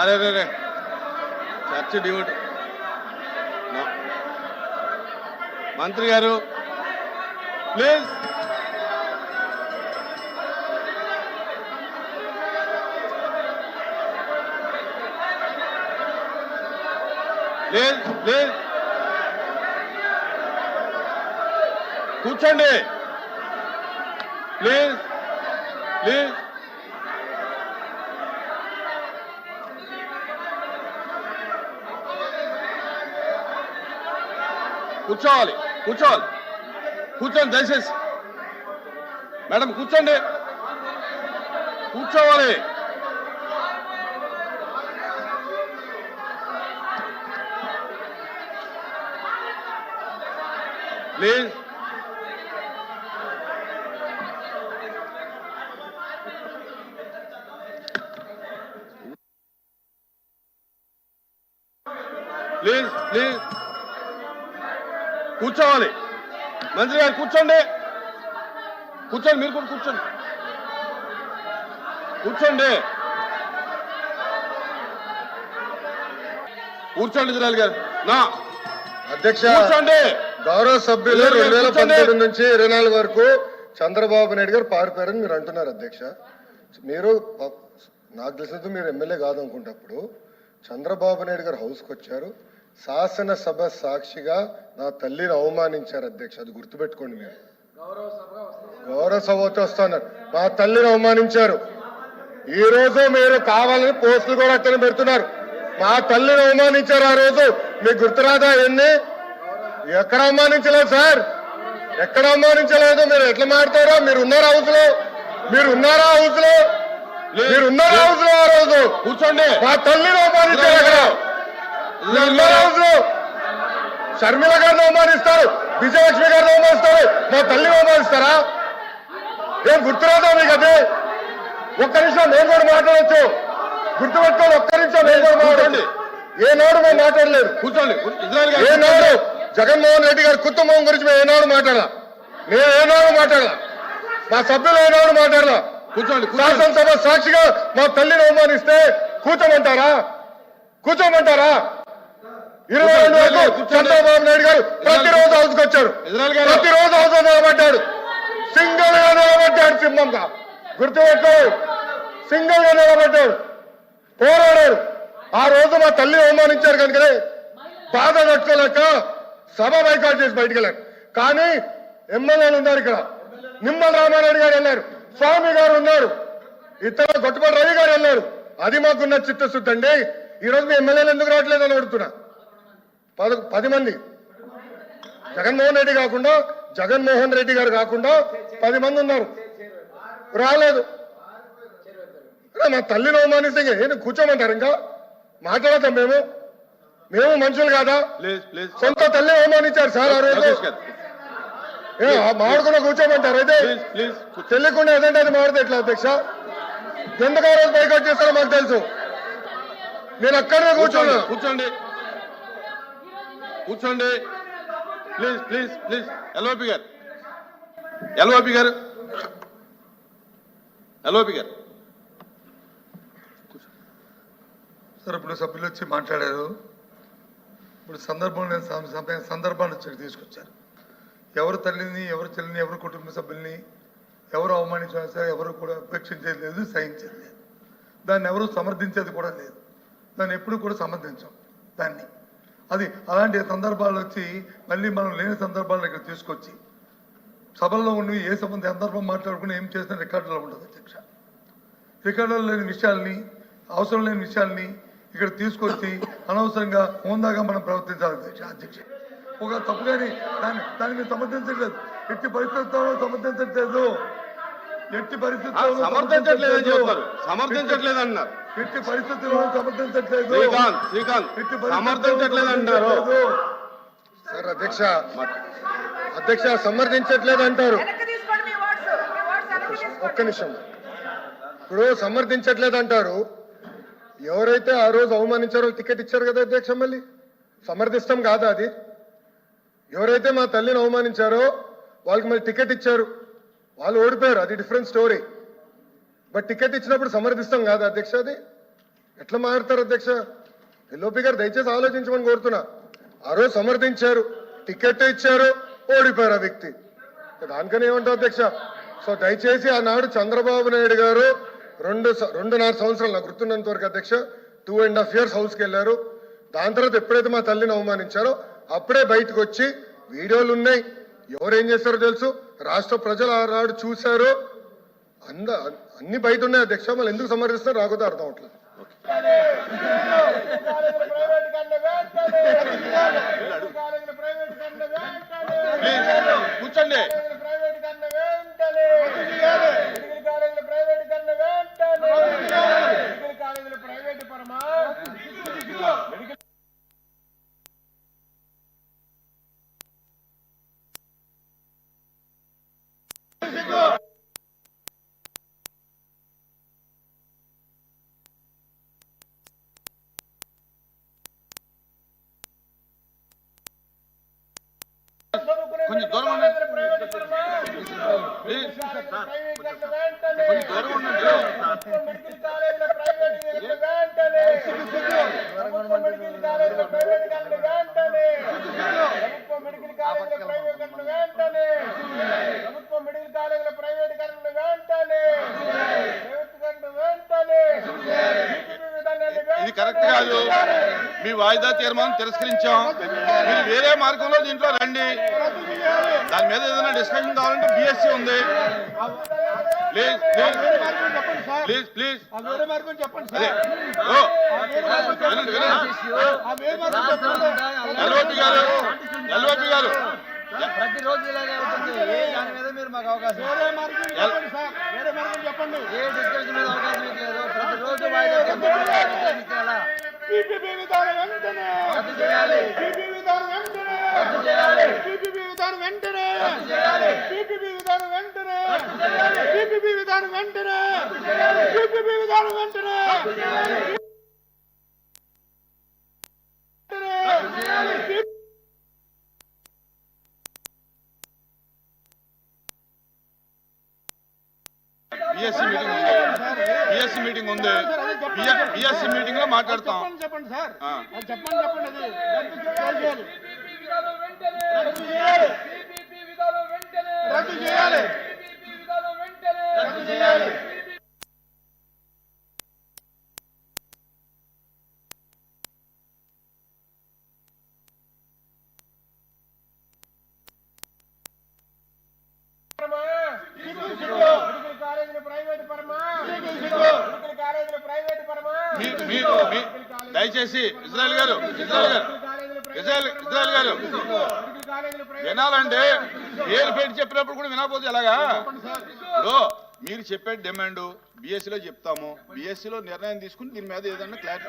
అరే రే రే మంత్రి గారు ప్లీజ్. Please please. కూర్చోండి. ప్లీజ్. కూర్చోవాలి కూర్చోవాలి. కూర్చోండి దయచేసి. మేడం కూర్చోండి. కూర్చోవాలి. ప్లీజ్. Please please. కూర్చోవాలి. మంత్రి గారు కూర్చోండి. కూర్చోండి మీరు కూడా కూర్చోండి. కూర్చోండి. కూర్చోండి ఇజ్రాయల్ గారు. నా. అధ్యక్ష కూర్చోండి. గౌరవ సభ్యులు రెండు వేల. పంతొమ్మిది నుంచి ఇరవై నాలుగు వరకు చంద్రబాబు నాయుడు గారు పారిపోయారని మీరు అంటున్నారు అధ్యక్ష. మీరు నాకు తెలిసినంత మీరు ఎమ్మెల్యే కాదనుకుంటప్పుడు చంద్రబాబు నాయుడు గారు హౌస్కి వచ్చారు. శాసనసభ సాక్షిగా నా తల్లిని అవమానించారు అధ్యక్ష. అది గుర్తుపెట్టుకోండి మీరు. గౌరవ సభతో వస్తున్నారు మా తల్లిని అవమానించారు. ఈ రోజు మీరు కావాలని పోస్టులు కూడా అతను పెడుతున్నారు. మా తల్లిని అవమానించారు ఆ రోజు. మీకు గుర్తురాదా ఎన్ని ఎక్కడ అవమానించలేదు సార్. ఎక్కడ అవమానించలేదు? మీరు ఎట్లా మాడతారో మీరు ఉన్నారా హౌస్లో మీరు ఉన్నారా హౌస్లో మీరు ఉన్నారా హౌస్లో ఆ రోజు? కూర్చోండి. మా తల్లిని అవమానించారు లో షర్మిల గారిని అవమానిస్తారు. విజయలక్ష్మి గారిని అవమానిస్తారు. మా తల్లిని అవమానిస్తారా? ఏం గుర్తురాదా మీకు అదే? ఒక్క నిమిషం నేను కూడా మాట్లాడచ్చు. గుర్తుపెట్టుకోండి ఒక్క నిమిషం నేను కూడా మాట్లాడండి ఏనాడు మేము మాట్లాడలేదు. కూర్చోండి. ఏనాడు. జగన్మోహన్ రెడ్డి గారి కుటుంబం గురించి మేము ఏనాడు మాట్లాడాల? మేము ఏనాడు మాట్లాడాల? మా సభ్యులు ఏనాడు మాట్లాడాల? కూర్చోండి శాసనసభ సాక్షిగా మా తల్లిని అవమానిస్తే కూర్చోమంటారా? కూర్చోమంటారా? ఇరవై రెండు వరకు. చంద్రబాబు నాయుడు గారు ప్రతిరోజు హౌస్కి గారు. ప్రతిరోజు హౌస్ నిలబడ్డాడు. సింగిల్గా నిలబడ్డాడు సింహంగా. గుర్తుపెట్టు సింగిల్గా నిలబడ్డాడు. పోరాడాడు. ఆ రోజు మా తల్లి అవమానించారు కనుకనే బాధ తట్టుకోలేక సభ బైకాట్ చేసి బయటికి వెళ్ళారు. కానీ ఎమ్మెల్యేలు ఉన్నారు ఇక్కడ. నిమ్మల రామారెడ్డి గారు వెళ్ళారు. స్వామి గారు ఉన్నారు. ఇతర గొట్టపల్లి రవి గారు వెళ్ళారు అది మాకున్న చిత్తశుద్ధి అండి. ఈ రోజు మీ ఎమ్మెల్యేలు ఎందుకు రావట్లేదు అని అడుగుతున్నా. పద పది మంది. జగన్మోహన్ రెడ్డి కాకుండా జగన్మోహన్ రెడ్డి గారు కాకుండా పది మంది ఉన్నారు. రాలేదు. మా తల్లిని అవమానిస్తే ఏంటి? కూర్చోమంటారు ఇంకా? మాట్లాడతాం మేము. మేము మనుషులు కాదా? సొంత తల్లి అవమానించారు సార్ ఆ రోజు. మామిడికున్న కూర్చోమంటారు. అయితే ప్లీజ్ ప్లీజ్ కూర్చో- తెలియకుండా ఏదంటే అది మాడితే ఎట్లా అధ్యక్ష? ఎందుకు ఆ రోజు బైకౌట్ చేస్తారో మాకు తెలుసు. నేను అక్కడనే కూర్చోండి కూర్చోండి. కూర్చోండి. ప్లీజ్ ప్లీజ్ ప్లీజ్ ఎల్ఓపి గారు. ఎల్ఓపి గారు. ఎల్ఓపి గారు. సార్ ఇప్పుడు సభ్యులు వచ్చి మాట్లాడారు. ఇప్పుడు సందర్భం సందర్భాన్ని వచ్చి తీసుకొచ్చారు. ఎవరు తల్లిని ఎవరు చెల్లిని ఎవరు కుటుంబ సభ్యుల్ని ఎవరు అవమానించినా సరే ఎవరు కూడా ఉపేక్షించేది లేదు సహించేది లేదు. దాన్ని ఎవరు సమర్థించేది కూడా లేదు. దాన్ని ఎప్పుడు కూడా సమర్థించాం దాన్ని. అది అలాంటి సందర్భాలు వచ్చి మళ్ళీ మనం లేని సందర్భాలను ఇక్కడ తీసుకొచ్చి సభల్లో ఉండి ఏ సంబంధం సందర్భం మాట్లాడుకుని ఏం చేసిన రికార్డులో ఉండదు అధ్యక్ష. రికార్డులో లేని విషయాల్ని అవసరం లేని విషయాల్ని ఇక్కడ తీసుకొచ్చి అనవసరంగా హోందాగా మనం ప్రవర్తించాలి అధ్యక్ష అధ్యక్ష. ఒక తప్పు కానీ దాన్ని దాన్ని మేము సమర్థించట్లేదు. ఎట్టి పరిస్థితుల్లో సమర్థించట్లేదు. ఎట్టి పరిస్థితుల్లో సమర్థించట్లేదని చెప్తారు. సమర్థించట్లేదు అన్నారు. ఎట్టి పరిస్థితుల్లో సమర్థించట్లేదు. శ్రీకాంత్ శ్రీకాంత్ ఎట్టి సమర్థించట్లేదు అంటారు. సమర్థించట్లేదు. సార్ అధ్యక్ష అధ్యక్ష సమర్థించట్లేదు అంటారు. ఒక్క నిమిషం. ఇప్పుడు సమర్థించట్లేదు అంటారు. ఎవరైతే ఆ రోజు అవమానించారో టికెట్ ఇచ్చారు కదా అధ్యక్ష మళ్ళీ? సమర్థిస్తాం కాదా అది? ఎవరైతే మా తల్లిని అవమానించారో వాళ్ళకి మళ్ళీ టికెట్ ఇచ్చారు. వాళ్ళు ఓడిపోయారు. అది డిఫరెంట్ స్టోరీ బట్ టికెట్ ఇచ్చినప్పుడు సమర్థిస్తాం కాదు అధ్యక్ష అది. ఎట్లా మారుతారు అధ్యక్ష? ఎల్ఓపి గారు దయచేసి ఆలోచించమని కోరుతున్నా. ఆ రోజు సమర్థించారు. టికెట్ ఇచ్చారు. ఓడిపోయారు ఆ వ్యక్తి. దానికని ఏమంటారు అధ్యక్ష? సో దయచేసి ఆనాడు చంద్రబాబు నాయుడు గారు రెండు రెండున్నర సంవత్సరాలు నాకు గుర్తున్నంత వరకు అధ్యక్ష టూ అండ్ హాఫ్ ఇయర్స్ హౌస్కి వెళ్ళారు. దాని తర్వాత ఎప్పుడైతే మా తల్లిని అవమానించారో అప్పుడే బయటకు వచ్చి వీడియోలు ఉన్నాయి ఎవరేం చేస్తారో తెలుసు? రాష్ట్ర ప్రజలు ఆనాడు చూశారు. అంద అన్ని బయట ఉన్నాయి అధ్యక్ష మళ్ళీ ఎందుకు సమర్థిస్తారో రాకపోతే అర్థం అవట్లేదు. కూర్చోండి. కొంచెం దూరం ఉండండి. కొంచెం దూరం ఉండండి ఇది కరెక్ట్ కాదు. మీ వాయిదా తీర్మానం తిరస్కరించాం. మీరు వేరే మార్గంలో దీంట్లో రండి. దాని మీద ఏదైనా డిస్కషన్ కావాలంటే బిఎస్సి ఉంది. ప్లీజ్ ఎల్ఓపి గారు ఎల్ఓపి గారు. ప్రతిరోజు ఇలాగే ఉంటుంది ఏ దాని మీద మీరు మాకు అవకాశం ఎల్- ఏ డిస్కషన్ మీద అవకాశం ప్రతిరోజు. రద్దు చేయాలి. రద్దు చేయాలి బిఎస్సి మీటింగ్ ఉంది. బిఎస్సి మీటింగ్ ఉంది. బిఎస్సి మీటింగ్లో మాట్లాడతాం. చెప్పండి సార్. ఆ. అది. చెప్పండి చెప్పండి అది రద్దు చేయాలి. రద్దు చేయాలి. రద్దు చేయాలి. దయచేసి ఇజ్రాయల్ గారు ఇజ్రాయల్ గారు ఇజ్రాయల్ ఇజ్రాయల్ గారు. వినాలంటే పేరు పెట్టి చెప్పినప్పుడు కూడా వినకపోతే ఎలాగా? మీరు చెప్పే డిమాండ్ బిఎస్సిలో చెప్తాము. బిఎస్సిలో నిర్ణయం తీసుకుని దీని మీద ఏదన్నా క్లారిటీ